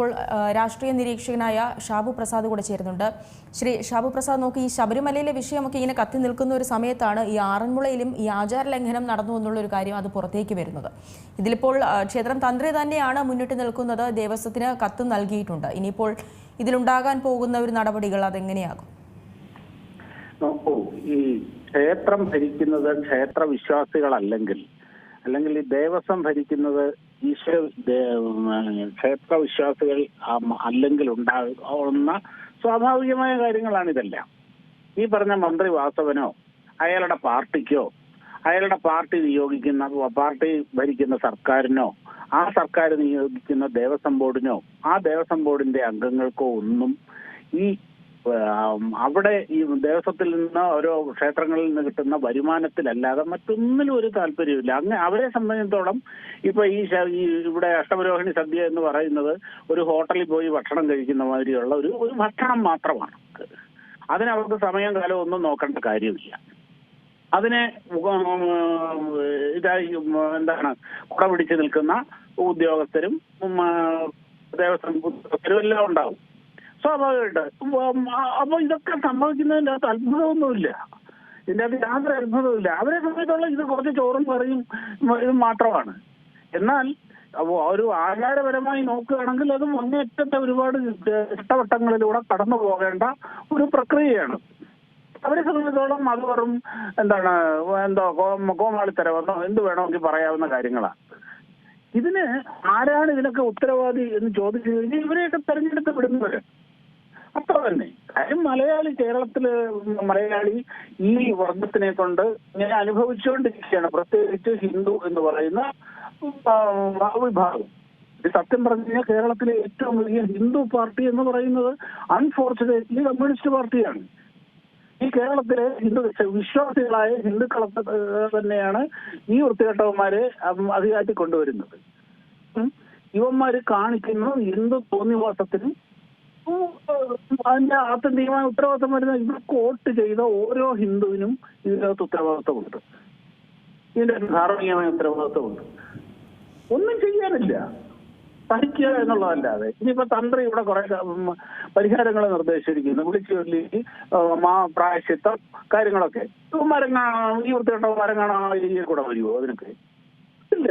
ഇപ്പോൾ രാഷ്ട്രീയ നിരീക്ഷകനായ ഷാബു പ്രസാദ് കൂടെ ചേരുന്നുണ്ട്. ശ്രീ ഷാബു പ്രസാദ് നോക്കി ഈ ശബരിമലയിലെ വിഷയമൊക്കെ ഇങ്ങനെ കത്തി നിൽക്കുന്ന ഒരു സമയത്താണ് ഈ ആറന്മുളയിലും ഈ ആചാര ലംഘനം നടന്നു എന്നുള്ള ഒരു കാര്യം അത് പുറത്തേക്ക് വരുന്നത്. ഇതിലിപ്പോൾ ക്ഷേത്രം തന്ത്രി തന്നെയാണ് മുന്നിട്ട് നിൽക്കുന്നത്. ദേവസ്വത്തിന് കത്ത് നൽകിയിട്ടുണ്ട്. ഇനിയിപ്പോൾ ഇതിലുണ്ടാകാൻ പോകുന്ന ഒരു നടപടികൾ അതെങ്ങനെയാകും? നോക്കൂ ഈ ക്ഷേത്രം ഭരിക്കുന്നത് ക്ഷേത്ര വിശ്വാസികളല്ലെങ്കിൽ അല്ലെങ്കിൽ ഈ ദേവസ്വം ഭരിക്കുന്നത് ഈശ്വര ദേ- ഉം, ക്ഷേത്ര വിശ്വാസികൾ ആം- അല്ലെങ്കിൽ ഉണ്ടാകുന്ന സ്വാഭാവികമായ കാര്യങ്ങളാണ് ഇതെല്ലാം. ഈ പറഞ്ഞ മന്ത്രി വാസവനോ അയാളുടെ പാർട്ടിക്കോ അയാളുടെ പാർട്ടി നിയോഗിക്കുന്ന പാർട്ടി ഭരിക്കുന്ന സർക്കാരിനോ ആ സർക്കാർ നിയോഗിക്കുന്ന ദേവസ്വം ബോർഡിനോ ആ ദേവസ്വം ബോർഡിന്റെ അംഗങ്ങൾക്കോ ഒന്നും ഈ അവിടെ ഈ ദേവസ്വത്തിൽ നിന്ന് ഓരോ ക്ഷേത്രങ്ങളിൽ നിന്ന് കിട്ടുന്ന വരുമാനത്തിലല്ലാതെ മറ്റൊന്നിലും ഒരു താല്പര്യമില്ല അങ്ങനെ അവരെ സംബന്ധിച്ചിടത്തോളം ഇപ്പൊ ഈ ഇവിടെ അഷ്ടമരോഹിണി സദ്യ എന്ന് പറയുന്നത് ഒരു ഹോട്ടലിൽ പോയി ഭക്ഷണം കഴിക്കുന്ന മാതിരിയുള്ള ഒരു ഒരു ഭക്ഷണം മാത്രമാണ്. അതിനവർക്ക് സമയം കാലം ഒന്നും നോക്കേണ്ട കാര്യമില്ല. അതിനെ ഇതായി എന്താണ് കുട പിടിച്ച് നിൽക്കുന്ന ഉദ്യോഗസ്ഥരും ദേവസ്വം ഉദ്യോഗസ്ഥരും എല്ലാം ഉണ്ടാവും. സ്വാഭാവികമായിട്ട്. അപ്പോൾ അപ്പൊ ഇതൊക്കെ സംഭവിക്കുന്നതിന്റെ അകത്ത് അത്ഭുതമൊന്നുമില്ല. ഇതിന്റെ അകത്ത് യാതൊരു അത്ഭുതമില്ല അവരെ സംബന്ധിച്ചുള്ള ഇത് കുറച്ച് ചോറും കറിയും ഇത് മാത്രമാണ്. എന്നാൽ ഒരു ആചാരപരമായി നോക്കുകയാണെങ്കിൽ അത് മുന്നേറ്റത്തെ ഒരുപാട് ഇഷ്ടവട്ടങ്ങളിലൂടെ കടന്നു പോകേണ്ട ഒരു പ്രക്രിയയാണ്. അവരെ സംബന്ധിച്ചോളം അത് വെറും എന്താണ് എന്തോ കോമ കോമാളിത്തരമെന്നോ എന്ത് വേണമെങ്കിൽ പറയാവുന്ന കാര്യങ്ങളാണ്. ഇതിന് ആരാണ് ഇതിനൊക്കെ ഉത്തരവാദി എന്ന് ചോദിച്ചു കഴിഞ്ഞാൽ ഇവരെയൊക്കെ തെരഞ്ഞെടുത്ത് വിടുന്നവര്. മലയാളി കേരളത്തിൽ മലയാളി ഈ വർഗത്തിനെ കൊണ്ട് ഇങ്ങനെ അനുഭവിച്ചുകൊണ്ടിരിക്കുകയാണ്. പ്രത്യേകിച്ച് ഹിന്ദു എന്ന് പറയുന്ന വിഭാഗം സത്യം പറഞ്ഞു കഴിഞ്ഞാൽ കേരളത്തിലെ ഏറ്റവും വലിയ ഹിന്ദു പാർട്ടി എന്ന് പറയുന്നത് അൺഫോർച്ചുനേറ്റ്ലി കമ്മ്യൂണിസ്റ്റ് പാർട്ടിയാണ്. ഈ കേരളത്തിലെ ഹിന്ദു വിശ്വാസികളായ ഹിന്ദുക്കളെ തന്നെയാണ് ഈ വൃത്തികെട്ടവന്മാരെ അധികാരത്തിൽ കൊണ്ടുവരുന്നത്. യുവന്മാര് ഇവന്മാര് ഹിന്ദു തോന്നിവാസത്തിനും ഉം, അകത്ത് നിയമ ഉത്തരവാദിത്തം വരുന്ന ഇത് കോട്ട് ചെയ്ത ഓരോ ഹിന്ദുവിനും ഇതിനകത്ത് ഉത്തരവാദിത്തമുണ്ട്. ഇതിന്റെ ധാർമ്മികമായ ഉത്തരവാദിത്തമുണ്ട്. ഒന്നും ചെയ്യാനില്ല പഠിക്കുക എന്നുള്ളതല്ലാതെ. ഇനിയിപ്പോ തന്ത്രി ഇവിടെ കുറെ പരിഹാരങ്ങൾ നിർദ്ദേശിച്ചിരിക്കുന്നു. വിളിച്ചു ചൊല്ലി മാ പ്രായശിത്തം കാര്യങ്ങളൊക്കെ. മരങ്ങാ ഈ വൃത്തികെട്ട മരങ്ങാണ ഏരിയയിൽ കൂടെ വരുമോ അതിനൊക്കെ? ഇല്ല.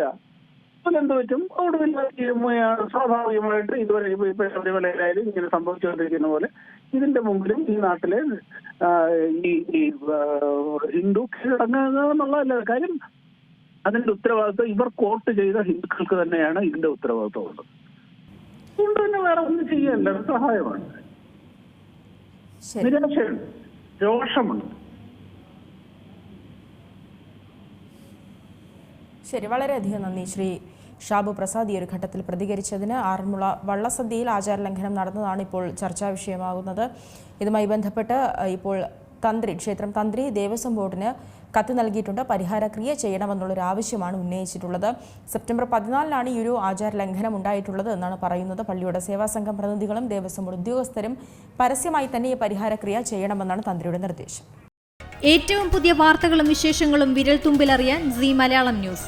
അതിലെന്ത് പറ്റും? ഒടുവിൽ സ്വാഭാവികമായിട്ട് ഇതുവരെ ശബരിമലയിലായാലും ഇങ്ങനെ സംഭവിച്ചുകൊണ്ടിരിക്കുന്ന പോലെ ഇതിന്റെ മുമ്പിലും ഈ നാട്ടിലെ ഈ ഹിന്ദു കീഴടങ്ങുക എന്നുള്ളതല്ല. കാര്യം അതിന്റെ ഉത്തരവാദിത്വം ഇവർ കോട്ട് ചെയ്ത ഹിന്ദുക്കൾക്ക് തന്നെയാണ് ഇതിന്റെ ഉത്തരവാദിത്വം ഉള്ളത്. അതുകൊണ്ട് തന്നെ വേറെ ഒന്നും ചെയ്യാനില്ല സഹായമാണ്. നിരാശയുണ്ട്. രോഷമുണ്ട്. ശരി വളരെയധികം നന്ദി. ശ്രീ ഷാബു പ്രസാദ് ഈ ഒരു ഘട്ടത്തിൽ പ്രതികരിച്ചതിന് ആറന്മുള വള്ളസദ്യയിൽ ആചാരലംഘനം നടന്നതാണ് ഇപ്പോൾ ചർച്ചാ വിഷയമാകുന്നത്. ഇതുമായി ബന്ധപ്പെട്ട് ഇപ്പോൾ തന്ത്രി ക്ഷേത്രം തന്ത്രി ദേവസ്വം ബോർഡിന് കത്ത് നൽകിയിട്ടുണ്ട്. പരിഹാരക്രിയ ചെയ്യണമെന്നുള്ളൊരു ആവശ്യമാണ് ഉന്നയിച്ചിട്ടുള്ളത്. സെപ്റ്റംബർ പതിനാലിനാണ് ഈ ഒരു ആചാര ലംഘനം ഉണ്ടായിട്ടുള്ളത് എന്നാണ് പറയുന്നത്. പള്ളിയുടെ സേവാ സംഘം പ്രതിനിധികളും ദേവസ്വം ബോർഡ് ഉദ്യോഗസ്ഥരും പരസ്യമായി തന്നെ ഈ പരിഹാരക്രിയ ചെയ്യണമെന്നാണ് തന്ത്രിയുടെ നിർദ്ദേശം. ഏറ്റവും പുതിയ വാർത്തകളും വിശേഷങ്ങളും വിരൽ തുമ്പിലറിയാൻ സി മലയാളം ന്യൂസ്.